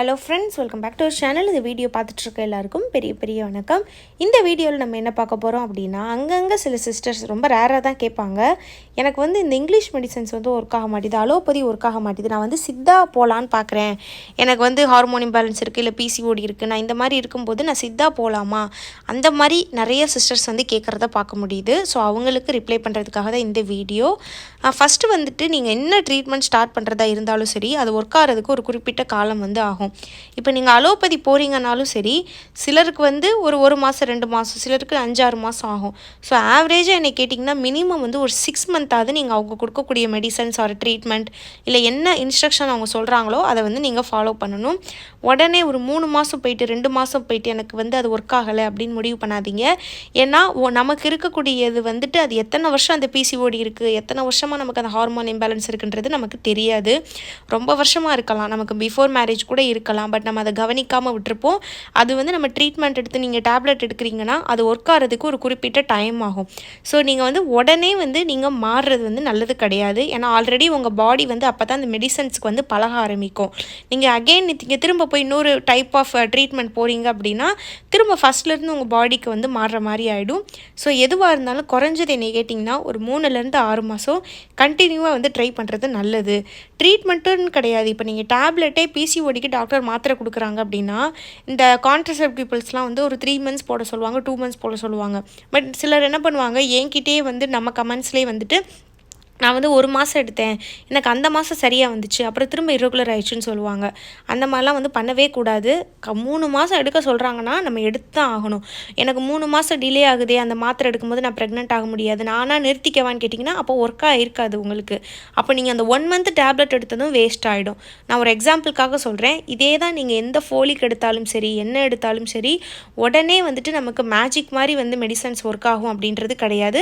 Hello friends welcome back to channel இந்த video பார்த்துட்ருக்க எல்லாருக்கும் பெரிய பெரிய வணக்கம். இந்த வீடியோவில் நம்ம என்ன பார்க்க போகிறோம் அப்படின்னா அங்கங்கே சில சிஸ்டர்ஸ் ரொம்ப ரேராக தான் கேட்பாங்க. எனக்கு வந்து இந்த இங்கிலீஷ் மெடிசன்ஸ் வந்து ஒர்க் ஆக மாட்டேது அலோபதி ஒர்க் ஆக மாட்டேது. நான் வந்து சித்தா போகலான்னு பார்க்குறேன் எனக்கு வந்து ஹார்மோன் இம்பேலன்ஸ் இருக்குது இல்லை பிசிஓடி இருக்குது நான் இந்த மாதிரி இருக்கும்போது நான் சித்தா போகலாமா அந்த மாதிரி நிறைய சிஸ்டர்ஸ் வந்து கேட்குறத பார்க்க முடியுது. ஸோ அவங்களுக்கு ரிப்ளை பண்ணுறதுக்காக தான் இந்த வீடியோ ஃபஸ்ட்டு வந்துட்டு நீங்கள் என்ன ட்ரீட்மெண்ட் ஸ்டார்ட் பண்ணுறதா இருந்தாலும் சரி அது ஒர்க் ஆகிறதுக்கு ஒரு குறிப்பிட்ட காலம் வந்து ஆகும். இப்போ நீங்கள் அலோபதி போகிறீங்கனாலும் சரி சிலருக்கு வந்து ஒரு ஒரு மாதம் ரெண்டு மாதம் சிலருக்கு அஞ்சாறு மாதம் ஆகும். ஸோ ஆவரேஜாக என்னை கேட்டிங்கன்னா மினிமம் வந்து ஒரு சிக்ஸ் மந்த் மந்த்தாவது நீங்கள் அவங்க கொடுக்கக்கூடிய மெடிசன்ஸ் ஆர் ட்ரீட்மெண்ட் இல்லை என்ன இன்ஸ்ட்ரக்ஷன் அவங்க சொல்கிறாங்களோ அதை வந்து நீங்கள் ஃபாலோ பண்ணணும். உடனே ஒரு மூணு மாதம் போயிட்டு ரெண்டு மாதம் போயிட்டு எனக்கு வந்து அது ஒர்க் ஆகலை அப்படின்னு முடிவு பண்ணாதீங்க. ஏன்னா நமக்கு இருக்கக்கூடியது வந்துட்டு அது எத்தனை வருஷம் அந்த பிசிஓடி இருக்குது எத்தனை வருஷமாக நமக்கு அந்த ஹார்மோன் இம்பேலன்ஸ் இருக்குன்றது நமக்கு தெரியாது. ரொம்ப வருஷமாக இருக்கலாம். நமக்கு பிஃபோர் மேரேஜ் கூட இருக்கலாம். பட் நம்ம அதை கவனிக்காமல் விட்டுருப்போம். அது வந்து நம்ம ட்ரீட்மெண்ட் எடுத்து நீங்கள் டேப்லெட் எடுக்கிறீங்கன்னா அது ஒர்க் ஆகிறதுக்கு ஒரு குறிப்பிட்ட டைம் ஆகும். ஸோ நீங்கள் வந்து உடனே வந்து நீங்கள் மாறுறது வந்து நல்லது கிடையாது. ஏன்னா ஆல்ரெடி உங்கள் பாடி வந்து அப்போ தான் அந்த மெடிசன்ஸ்க்கு வந்து பழக ஆரம்பிக்கும். நீங்கள் அகெயின் நீங்கள் திரும்ப போய் இன்னொரு டைப் ஆஃப் ட்ரீட்மெண்ட் போகிறீங்க அப்படின்னா திரும்ப ஃபஸ்ட்லேருந்து உங்கள் பாடிக்கு வந்து மாறுற மாதிரி ஆகிடும் ஸோ எதுவாக இருந்தாலும் குறைஞ்சது என்னை கேட்டிங்கன்னா ஒரு மூணுலேருந்து ஆறு மாதம் கண்டினியூவாக வந்து ட்ரை பண்ணுறது நல்லது. ட்ரீட்மெண்ட்டுன்னு கிடையாது. இப்போ நீங்கள் டேப்லெட்டே பிசிஓடிக்கு டாக்டர் மாத்திரை கொடுக்குறாங்க அப்படின்னா இந்த கான்ட்ரசெப்டிபிள்ஸ்லாம் பீப்புள்ஸ்லாம் வந்து ஒரு த்ரீ மந்த்ஸ் போட சொல்லுவாங்க டூ மந்த்ஸ் போட சொல்லுவாங்க. பட் சிலர் என்ன பண்ணுவாங்க என்கிட்டே வந்து நம்ம கமெண்ட்ஸ்லேயே வந்துட்டு நான் வந்து ஒரு மாதம் எடுத்தேன். எனக்கு அந்த மாதம் சரியாக வந்துச்சு. அப்புறம் திரும்ப இரகுலர் ஆயிடுச்சுன்னு சொல்லுவாங்க. அந்த மாதிரிலாம் வந்து பண்ணவே கூடாது. க மூணு மாதம் எடுக்க சொல்கிறாங்கன்னா நம்ம எடுத்து தான் ஆகணும். எனக்கு மூணு மாதம் டிலே ஆகுதே. அந்த மாத்திரை எடுக்கும்போது நான் ப்ரெக்னென்ட் ஆக முடியாது. நானாக நிறுத்திக்கவான்னு கேட்டிங்கன்னா அப்போ ஒர்க்காக இருக்காது உங்களுக்கு. அப்போ நீங்கள் அந்த ஒன் மந்த் டேப்லெட் எடுத்ததும் வேஸ்ட் ஆகிடும் நான் ஒரு எக்ஸாம்பிளுக்காக சொல்கிறேன் இதே தான் நீங்கள் எந்த ஃபோலிக் எடுத்தாலும் சரி என்ன எடுத்தாலும் சரி உடனே வந்துட்டு நமக்கு மேஜிக் மாதிரி வந்து மெடிசன்ஸ் ஒர்க் ஆகும் அப்படின்றது கிடையாது.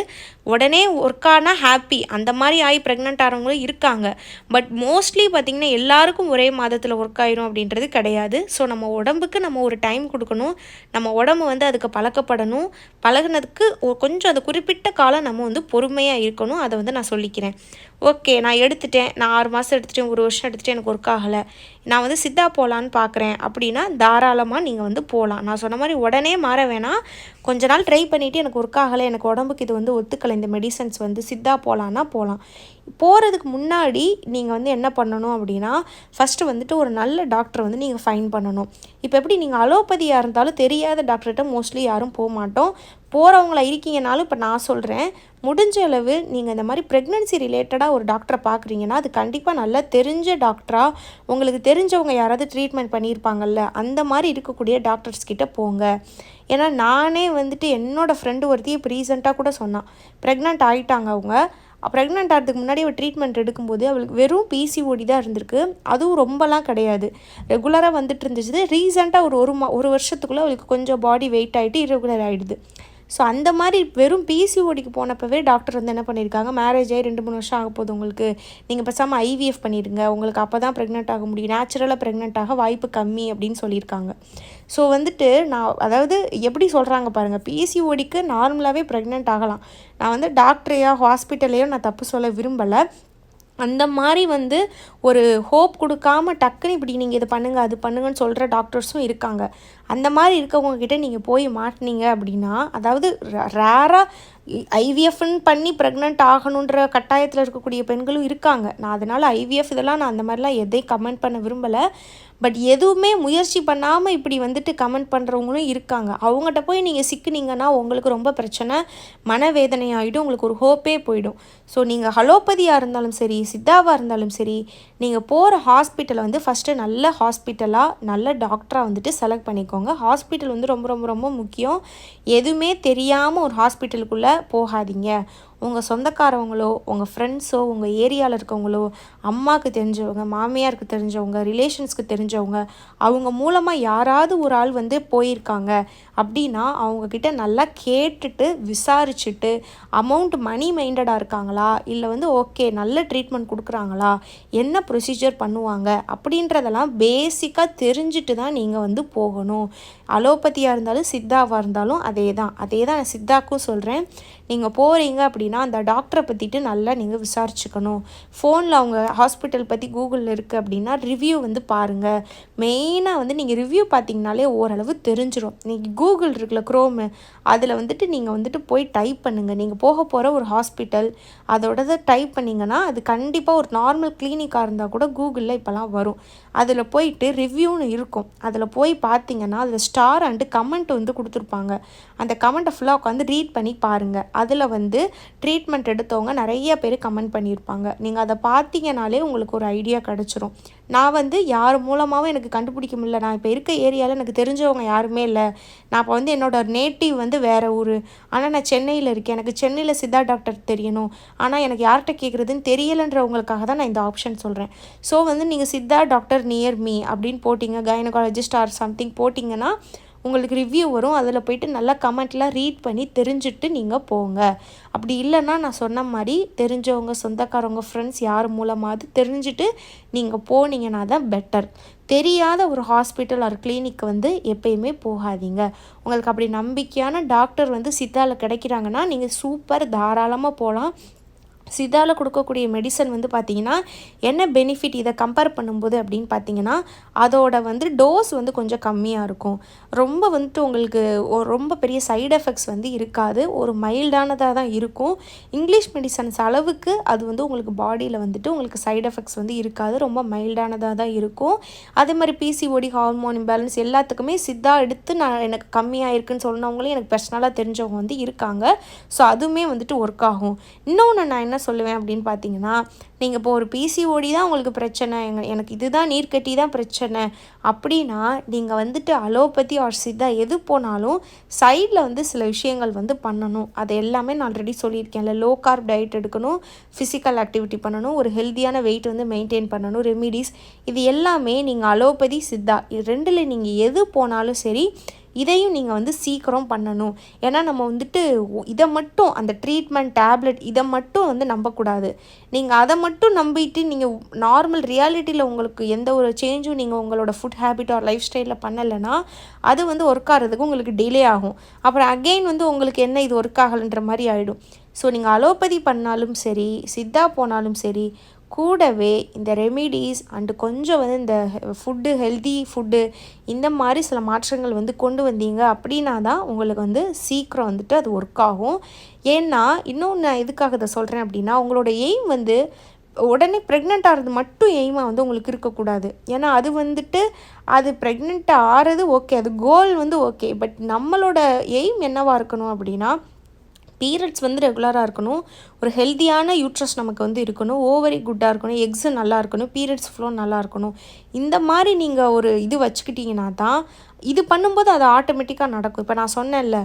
உடனே ஒர்க் ஆனால் ஹாப்பி அந்த மாதிரி மாதிரி ஆகி ப்ரெக்னென்ட் ஆகிறவங்களும் இருக்காங்க. பட் மோஸ்ட்லி பார்த்திங்கன்னா எல்லாருக்கும் ஒரே மாதத்தில் ஒர்க் ஆயிரும் அப்படின்றது கிடையாது. ஸோ நம்ம உடம்புக்கு நம்ம ஒரு டைம் கொடுக்கணும். நம்ம உடம்பு வந்து அதுக்கு பழக்கப்படணும். பழகுனதுக்கு கொஞ்சம் அது குறிப்பிட்ட காலம் நம்ம வந்து பொறுமையாக இருக்கணும். அதை வந்து நான் சொல்லிக்கிறேன். ஓகே நான் எடுத்துட்டேன். நான் ஆறு மாதம் எடுத்துட்டேன். ஒரு வருஷம் எடுத்துகிட்டேன் எனக்கு ஒர்க் ஆகலை. நான் வந்து சித்தா போகலான்னு பார்க்குறேன் அப்படின்னா தாராளமாக நீங்கள் வந்து போகலாம் நான் சொன்ன மாதிரி உடனே மாற வேணாம். கொஞ்ச நாள் ட்ரை பண்ணிவிட்டு எனக்கு ஒர்க் ஆகலை எனக்கு உடம்புக்கு இது வந்து ஒத்துக்கலை இந்த மெடிசன்ஸ் வந்து சித்தா போகலான்னா போகலாம் போகிறதுக்கு முன்னாடி நீங்கள் வந்து என்ன பண்ணணும் அப்படின்னா ஃபஸ்ட்டு வந்துட்டு ஒரு நல்ல டாக்டரை வந்து நீங்கள் ஃபைன் பண்ணணும். இப்போ எப்படி நீங்கள் அலோபதியாக இருந்தாலும் தெரியாத டாக்டர்கிட்ட மோஸ்ட்லி யாரும் போக மாட்டோம். போகிறவங்கள இருக்கீங்கனாலும் இப்போ நான் சொல்கிறேன் முடிஞ்ச அளவு நீங்கள் இந்த மாதிரி ப்ரெக்னென்சி ரிலேட்டடாக ஒரு டாக்டரை பார்க்குறீங்கன்னா அது கண்டிப்பாக நல்லா தெரிஞ்ச டாக்டராக உங்களுக்கு தெரிஞ்சவங்க யாராவது ட்ரீட்மெண்ட் பண்ணியிருப்பாங்கல்ல அந்த மாதிரி இருக்கக்கூடிய டாக்டர்ஸ் கிட்டே போங்க. ஏன்னா நானே வந்துட்டு என்னோடய ஃப்ரெண்டு ஒருத்தி இப்போ ரீசெண்டாக கூட சொன்னான் ப்ரெக்னென்ட் ஆகிட்டாங்க அவங்க. ப்ரெக்னென்ட் ஆகிறதுக்கு முன்னாடி அவள் ட்ரீட்மெண்ட் எடுக்கும்போது அவளுக்கு வெறும் பிசிஓடி தான் இருந்திருக்கு. அதுவும் ரொம்பலாம் கிடையாது. ரெகுலராக வந்துட்டு இருந்துச்சு ரீசெண்டாக ஒரு ஒரு மா ஒரு வருஷத்துக்குள்ளே அவளுக்கு கொஞ்சம் பாடி வெயிட் ஆகிட்டு இரெகுலர் ஆகிடுது ஸோ அந்த மாதிரி வெறும் பிசிஓடிக்கு போனப்பவே டாக்டர் வந்து என்ன பண்ணியிருக்காங்க மேரேஜ் ஆகி ரெண்டு மூணு வருஷம் ஆக போகுது உங்களுக்கு. நீங்கள் பேசாமல் ஐவிஎஃப் பண்ணிடுங்க உங்களுக்கு அப்போ தான் ப்ரெக்னென்ட் ஆக முடியும். நேச்சுரலாக ப்ரெக்னென்ட் ஆக வாய்ப்பு கம்மி அப்படின்னு சொல்லியிருக்காங்க. ஸோ வந்துட்டு நான் அதாவது எப்படி சொல்கிறாங்க பாருங்கள் பிசிஓடிக்கு நார்மலாகவே ப்ரெக்னென்ட் ஆகலாம். நான் வந்து டாக்டரையோ ஹாஸ்பிட்டலையோ நான் தப்பு சொல்ல விரும்பலை. அந்த மாதிரி வந்து ஒரு ஹோப் கொடுக்காம டக்குன்னு இப்படி நீங்கள் இது பண்ணுங்கள் அது பண்ணுங்கன்னு சொல்கிற டாக்டர்ஸும் இருக்காங்க. அந்த மாதிரி இருக்கவங்க கிட்டே நீங்கள் போய் மாட்டினீங்க அப்படின்னா அதாவது ரேராக ஐவிஎஃப்னு பண்ணி ப்ரெக்னென்ட் ஆகணுன்ற கட்டாயத்தில் இருக்கக்கூடிய பெண்களும் இருக்காங்க. நான் அதனால் ஐவிஎஃப் இதெல்லாம் நான் அந்த மாதிரிலாம் எதையும் கமெண்ட் பண்ண விரும்பலை. பட் எதுவுமே முயற்சி பண்ணாமல் இப்படி வந்துட்டு கமெண்ட் பண்ணுறவங்களும் இருக்காங்க. அவங்ககிட்ட போய் நீங்கள் சிக்கினீங்கன்னா உங்களுக்கு ரொம்ப பிரச்சனை. மனவேதனை ஆகிடும் உங்களுக்கு ஒரு ஹோப்பே போயிடும். ஸோ நீங்கள் ஹலோபதியாக இருந்தாலும் சரி சித்தாவாக இருந்தாலும் சரி நீங்கள் போகிற ஹாஸ்பிட்டலை வந்து ஃபஸ்ட்டு நல்ல ஹாஸ்பிட்டலாக நல்ல டாக்டராக வந்துட்டு செலக்ட் பண்ணிக்கோங்க. ஹாஸ்பிட்டல் வந்து ரொம்ப ரொம்ப ரொம்ப முக்கியம். எதுவுமே தெரியாமல் ஒரு ஹாஸ்பிட்டலுக்குள்ளே போகாதீங்க. உங்கள் சொந்தக்காரவங்களோ உங்கள் ஃப்ரெண்ட்ஸோ உங்கள் ஏரியாவில் இருக்கவங்களோ அம்மாவுக்கு தெரிஞ்சவங்க மாமியாருக்கு தெரிஞ்சவங்க ரிலேஷன்ஸ்க்கு தெரிஞ்சவங்க அவங்க மூலமாக யாராவது ஒரு ஆள் வந்து போயிருக்காங்க அப்படின்னா அவங்கக்கிட்ட நல்லா கேட்டுட்டு விசாரிச்சுட்டு அமௌண்ட் மணி மைண்டடாக இருக்காங்களா? இல்லை வந்து ஓகே நல்ல ட்ரீட்மெண்ட் கொடுக்குறாங்களா? என்ன ப்ரொசீஜர் பண்ணுவாங்க? அப்படின்றதெல்லாம் பேசிக்காக தெரிஞ்சுட்டு தான் நீங்கள் வந்து போகணும். அலோபதியாக இருந்தாலும் சித்தாவாக இருந்தாலும் அதே தான் அதே தான் நான் சித்தாக்கும் சொல்கிறேன் நீங்கள் போகிறீங்க அப்படின்னா அந்த டாக்டரை பற்றிட்டு நல்லா நீங்கள் விசாரிச்சுக்கணும். ஃபோனில் அவங்க ஹாஸ்பிட்டல் பற்றி கூகுளில் இருக்குது அப்படின்னா ரிவ்யூ வந்து பாருங்கள் மெயினாக வந்து நீங்கள் ரிவ்யூ பார்த்தீங்கனாலே ஓரளவு தெரிஞ்சிடும் நீங்கள் கூகுள் இருக்குல்ல க்ரோமு அதில் வந்துட்டு நீங்கள் வந்துட்டு போய் டைப் பண்ணுங்கள் நீங்கள் போக போகிற ஒரு ஹாஸ்பிட்டல் அதோடத டைப் பண்ணிங்கன்னா அது கண்டிப்பாக ஒரு நார்மல் கிளினிக்காக இருந்தால் கூட கூகுளில் இப்போலாம் வரும். அதில் போயிட்டு ரிவ்யூன்னு இருக்கும். அதில் போய் பார்த்தீங்கன்னா அதில் ஸ்டார் அண்டு கமெண்ட் வந்து கொடுத்துருப்பாங்க. அந்த கமெண்ட்டை ஃபுல்லாக உட்காந்து ரீட் பண்ணி பாருங்கள் அதில் வந்து ட்ரீட்மெண்ட் எடுத்தவங்க நிறைய பேர் கமெண்ட் பண்ணியிருப்பாங்க. நீங்கள் அதை பார்த்தீங்கனாலே உங்களுக்கு ஒரு ஐடியா கிடச்சிரும். நான் வந்து யார் மூலமாகவும் எனக்கு கண்டுபிடிக்க முடியல. நான் இப்போ இருக்க ஏரியாவில் எனக்கு தெரிஞ்சவங்க யாருமே இல்லை. நான் இப்போ வந்து என்னோடய நேட்டிவ் வந்து வேறு ஊர். ஆனால் நான் சென்னையில் இருக்கேன். எனக்கு சென்னையில் சித்தா டாக்டர் தெரியணும். ஆனால் எனக்கு யார்கிட்ட கேட்குறதுன்னு தெரியலன்றவங்களுக்காக தான் நான் இந்த ஆப்ஷன் சொல்கிறேன் ஸோ வந்து நீங்கள் சித்தா டாக்டர் நியர் மீ அப்படின்னு போட்டிங்க. கைனகாலஜிஸ்ட் ஆர் சம்திங் போட்டிங்கன்னா உங்களுக்கு ரிவ்யூ வரும். அதில் போயிட்டு நல்லா கமெண்ட்லாம் ரீட் பண்ணி தெரிஞ்சுட்டு நீங்கள் போங்க. அப்படி இல்லைன்னா நான் சொன்ன மாதிரி தெரிஞ்சவங்க சொந்தக்காரவங்க ஃப்ரெண்ட்ஸ் யார் மூலமாவது தெரிஞ்சுட்டு நீங்கள் போனீங்கன்னா தான் பெட்டர் தெரியாத ஒரு ஹாஸ்பிட்டல் ஒரு கிளினிக் வந்து எப்பயுமே போகாதீங்க. உங்களுக்கு அப்படி நம்பிக்கையான டாக்டர் வந்து சித்தாவில் கிடைக்கிறாங்கன்னா நீங்கள் சூப்பர் தாராளமாக போகலாம் சித்தாவில் கொடுக்கக்கூடிய மெடிசன் வந்து பார்த்திங்கன்னா என்ன பெனிஃபிட் இதை கம்பேர் பண்ணும்போது அப்படின்னு பார்த்தீங்கன்னா அதோட வந்து டோஸ் வந்து கொஞ்சம் கம்மியாக இருக்கும். ரொம்ப வந்துட்டு உங்களுக்கு ரொம்ப பெரிய சைடு எஃபெக்ட்ஸ் வந்து இருக்காது. ஒரு மைல்டானதாக தான் இருக்கும். இங்கிலீஷ் மெடிசன்ஸ் அளவுக்கு அது வந்து உங்களுக்கு பாடியில் வந்துட்டு உங்களுக்கு சைடு எஃபெக்ட்ஸ் வந்து இருக்காது. ரொம்ப மைல்டானதாக தான் இருக்கும். அதே மாதிரி பிசிஓடி ஹார்மோன் இம்பேலன்ஸ் எல்லாத்துக்குமே சித்தா எடுத்து நான் எனக்கு கம்மியாக இருக்குன்னு சொன்னவங்களும் எனக்கு பர்சனலாக தெரிஞ்சவங்க வந்து இருக்காங்க. ஸோ அதுவுமே வந்துட்டு ஒர்க் ஆகும். இன்னொன்று நான் என்ன சொல்லுவேன் அப்படின்னு பார்த்தீங்கன்னா நீங்கள் இப்போ ஒரு பிசிஓடி தான் உங்களுக்கு பிரச்சனை எனக்கு இதுதான் நீர்க்கட்டி தான் பிரச்சனை. அப்படின்னா நீங்கள் வந்துட்டு அலோபதி ஆர் சித்தா எது போனாலும் சைடில் வந்து சில விஷயங்கள் வந்து பண்ணணும். அது எல்லாமே நான் ஆல்ரெடி சொல்லியிருக்கேன் இல்லை லோ கார்ப் டயட் எடுக்கணும் ஃபிசிக்கல் ஆக்டிவிட்டி பண்ணணும் ஒரு ஹெல்த்தியான வெயிட் வந்து மெயின்டைன் பண்ணணும் ரெமிடிஸ் இது எல்லாமே நீங்கள் அலோபதி சித்தா இது ரெண்டில் நீங்கள் எது போனாலும் சரி இதையும் நீங்கள் வந்து சீக்கிரம் பண்ணணும். ஏன்னா நம்ம வந்துட்டு இதை மட்டும் அந்த ட்ரீட்மெண்ட் டேப்லெட் இதை மட்டும் வந்து நம்பக்கூடாது. நீங்கள் அதை மட்டும் நம்பிட்டு நீங்கள் நார்மல் ரியாலிட்டியில் உங்களுக்கு எந்த ஒரு சேஞ்சும் நீங்கள் உங்களோட ஃபுட் ஹேபிட் ஆர் லைஃப் ஸ்டைலில் பண்ணலைன்னா அது வந்து ஒர்க் ஆகிறதுக்கு உங்களுக்கு டிலே ஆகும். அப்புறம் அகெயின் வந்து உங்களுக்கு என்ன இது ஒர்க் ஆகலைன்ற மாதிரி ஆகிடும் ஸோ நீங்கள் அலோபதி பண்ணாலும் சரி சித்தா போனாலும் சரி கூடவே இந்த ரெமிடிஸ் அண்டு கொஞ்சம் வந்து இந்த ஃபுட்டு ஹெல்தி ஃபுட்டு இந்த மாதிரி சில மாற்றங்கள் வந்து கொண்டு வந்தீங்க அப்படின்னா தான் உங்களுக்கு வந்து சீக்கிரம் வந்துட்டு அது ஒர்க் ஆகும். ஏன்னா இன்னும் நான் எதுக்காக இதை சொல்கிறேன் அப்படின்னா உங்களோட எய்ம் வந்து உடனே ப்ரெக்னெண்ட் ஆகிறது மட்டும் எய்மாக வந்து உங்களுக்கு இருக்கக்கூடாது. ஏன்னா அது வந்துட்டு அது ப்ரெக்னெண்ட் ஆகிறது ஓகே அது கோல் வந்து ஓகே பட் நம்மளோட எய்ம் என்னவாக இருக்கணும் அப்படின்னா பீரியட்ஸ் வந்து ரெகுலராக இருக்கணும். ஒரு ஹெல்த்தியான யூட்ரஸ் நமக்கு வந்து இருக்கணும். ஓவரி குட்டாக இருக்கணும். எக்ஸு நல்லா இருக்கணும். பீரியட்ஸ் ஃப்ளோ நல்லா இருக்கணும். இந்த மாதிரி நீங்கள் ஒரு இது வச்சுக்கிட்டிங்கன்னா தான் இது பண்ணும்போது அது ஆட்டோமேட்டிக்காக நடக்கும். இப்போ நான் சொன்னேன்ல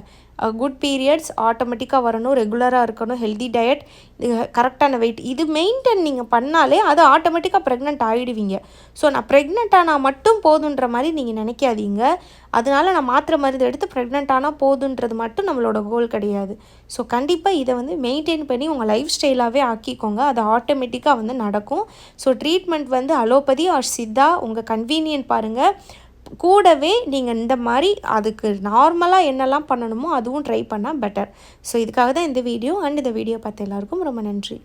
குட் பீரியட்ஸ் ஆட்டோமேட்டிக்காக வரணும் ரெகுலராக இருக்கணும் ஹெல்தி டயட் இது கரெக்டான வெயிட் இது மெயின்டைன் நீங்கள் பண்ணாலே அது ஆட்டோமேட்டிக்காக ப்ரெக்னென்ட் ஆகிடுவீங்க ஸோ நான் ப்ரெக்னென்ட் ஆனால் மட்டும் போதுன்ற மாதிரி நீங்கள் நினைக்காதீங்க. அதனால நான் மாத்திரை மருந்து எடுத்து ப்ரெக்னென்ட் ஆனால் போதுன்றது மட்டும் நம்மளோட கோல் கிடையாது. ஸோ கண்டிப்பாக இதை வந்து மெயின்டைன் பண்ணி உங்கள் லைஃப் ஸ்டைலாகவே ஆக்கிக்கோங்க. அது ஆட்டோமேட்டிக்காக வந்து நடக்கும். ஸோ ட்ரீட்மெண்ட் வந்து அலோபதி ஆர் சித்தா உங்கள் கன்வீனியன்ட் பாருங்கள் கூடவே நீங்கள் இந்த மாதிரி அதுக்கு நார்மலாக என்னெல்லாம் பண்ணணுமோ அதுவும் ட்ரை பண்ணால் பெட்டர் ஸோ இதுக்காக தான் இந்த வீடியோ அண்ட் இந்த வீடியோ பார்த்த எல்லாருக்கும் ரொம்ப நன்றி.